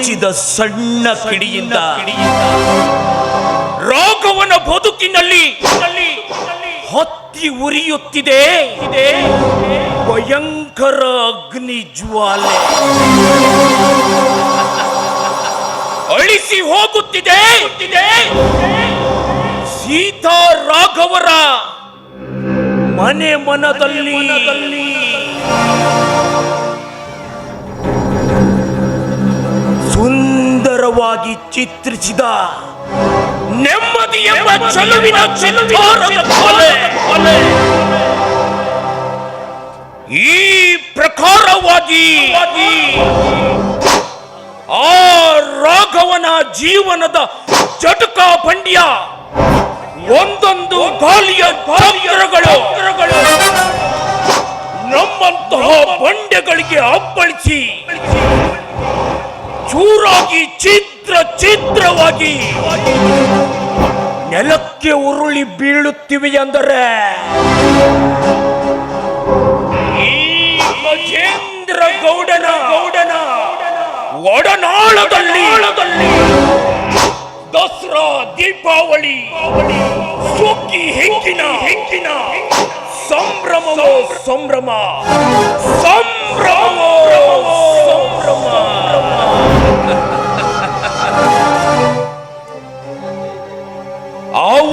ಹಚ್ಚಿದ ಸಣ್ಣ ಕಿಡಿಯಿಂದ ರಾಘವನ ಬದುಕಿನಲ್ಲಿ ಹೊತ್ತಿ ಉರಿಯುತ್ತಿದೆ. ಇದೆ ಭಯಂಕರ ಅಗ್ನಿ ಜ್ವಾಲೆ. ಅಳಿಸಿ ಹೋಗುತ್ತಿದೆ. ಸೀತಾ ರಾಘವರ ಮನೆ ಮನದಲ್ಲಿ ಸುಂದರವಾಗಿ ಚಿತ್ರಿಸಿದ ನೆಮ್ಮದಿ ಎಂಬ ಚೆಲುವಿನ. ಈ ಪ್ರಕಾರವಾಗಿ ಆ ರಾಘವನ ಜೀವನದ ಚಟುಕ ಪಂಡ್ಯ ಒಂದೊಂದು ಗಾಲಿಯ ಚಕ್ರಗಳು ನಮ್ಮಂತಹ ಬಂಡೆಗಳಿಗೆ ಅಪ್ಪಳಿಸಿ ಚೂರಾಗಿ ಚಿತ್ರ ಚಿತ್ರವಾಗಿ ನೆಲಕ್ಕೆ ಉರುಳಿ ಬೀಳುತ್ತಿವೆ ಎಂದರೆ ಈ ಗೌಡನ ಗೌಡನ ಒಡನಾಳದಲ್ಲಿ ದಸರಾ ದೀಪಾವಳಿ ಸುಗ್ಗಿ ಹೆಂಕಿನ ಹೆಂಕಿನ ಸಂಭ್ರಮವೋ ಸಂಭ್ರಮ ಸಂಭ್ರಮ ಸಂಭ್ರಮ.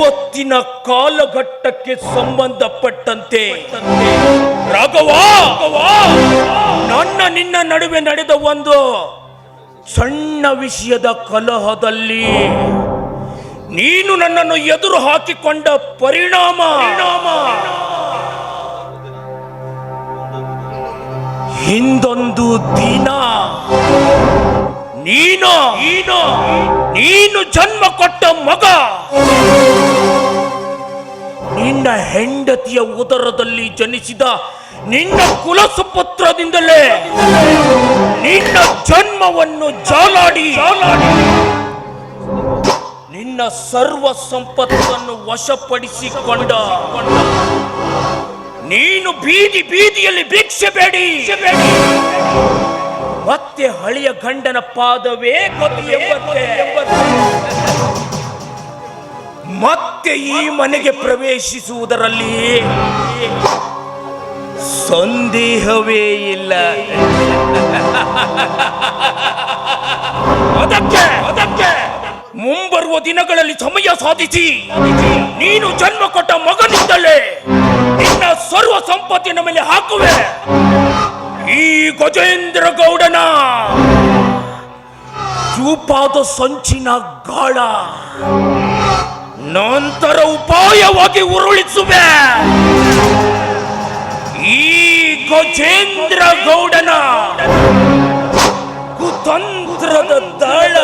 ಆವತ್ತಿನ ಕಾಲಘಟ್ಟಕ್ಕೆ ಸಂಬಂಧಪಟ್ಟಂತೆ ರಾಘವ, ನನ್ನ ನಿನ್ನ ನಡುವೆ ನಡೆದ ಒಂದು ಸಣ್ಣ ವಿಷಯದ ಕಲಹದಲ್ಲಿ ನೀನು ನನ್ನನ್ನು ಎದುರು ಹಾಕಿಕೊಂಡ ಪರಿಣಾಮ. ಹಿಂದೊಂದು ದಿನ ನೀನು ನೀನು ಜನ್ಮ ಕೊಟ್ಟ ಮಗ. ನಿನ್ನ ಹೆಂಡತಿಯ ಉದರದಲ್ಲಿ ಜನಿಸಿದ ನಿನ್ನ ಕುಲಸುಪುತ್ರದಿಂದಲೇ ನಿನ್ನ ಜನ್ಮವನ್ನು ಜಾಲಾಡಿ. ನಿನ್ನ ಸರ್ವ ಸಂಪತ್ತನ್ನು ವಶಪಡಿಸಿಕೊಂಡ. ನೀನು ಬೀದಿ ಬೀದಿಯಲ್ಲಿ ಭಿಕ್ಷೆ ಬೇಡಿ. ಮತ್ತೆ ಹಳೆಯ ಗಂಡನ ಪಾದವೇ ಮತ್ತೆ ಮತ್ತೆ ಈ ಮನೆಗೆ ಪ್ರವೇಶಿಸುವುದರಲ್ಲಿ ಸಂದೇಹವೇ ಇಲ್ಲ. ಅದಕ್ಕೆ ಅದಕ್ಕೆ ಮುಂಬರುವ ದಿನಗಳಲ್ಲಿ ಸಮಯ ಸಾಧಿಸಿ. ನೀನು ಜನ್ಮ ಕೊಟ್ಟ ಮಗನಿಂದಲೇ ನಿನ್ನ ಸರ್ವ ಸಂಪತ್ತಿನ ಮೇಲೆ ಹಾಕುವೆ. ಈ ಗಜೇಂದ್ರ ಗೌಡನ ಚೂಪಾದ ಸಂಚಿನ ಗಾಳ. ನಂತರ ಉಪಾಯವಾಗಿ ಉರುಳಿಸುವೆ. ಈ ಗಜೇಂದ್ರ ಗೌಡನ ಕುತಂತ್ರದ ದಳ.